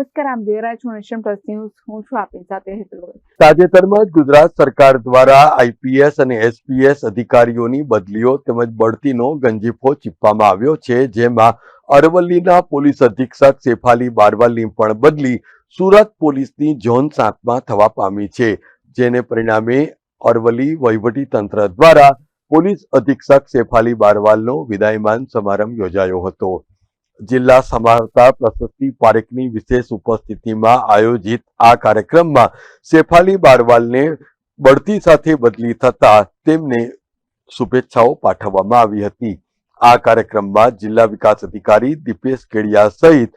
નમસ્કાર, આમ જોઈ છો નેશન હું છું આપની સાથે તાજેતરમાં ગુજરાત સરકાર દ્વારા આઈપીએસ અને એસપીએસ અધિકારીઓની બદલીઓ તેમજ બઢતીનો ગંજીફો ચીપવામાં આવ્યો છે, જેમાં અરવલ્લીના પોલીસ અધિક્ષક શેફાલી બારવાલની પણ બદલી સુરત પોલીસની ઝોન સાતમાં થવા પામી છે. જેને પરિણામે અરવલ્લી વહીવટી તંત્ર દ્વારા પોલીસ અધિક્ષક શેફાલી બારવાલનો વિદાયમાન સમારંભ યોજાયો હતો. જિલ્લા સમાહર્તા પ્રશસ્તિ પારેખની વિશેષ ઉપસ્થિતિમાં આયોજિત આ કાર્યક્રમમાં શેફાલી બારવાલને બઢતી સાથે બદલી થતા તેમને શુભેચ્છાઓ પાઠવવામાં આવી હતી. આ કાર્યક્રમમાં જિલ્લા વિકાસ અધિકારી દીપેશ કેડિયા સહિત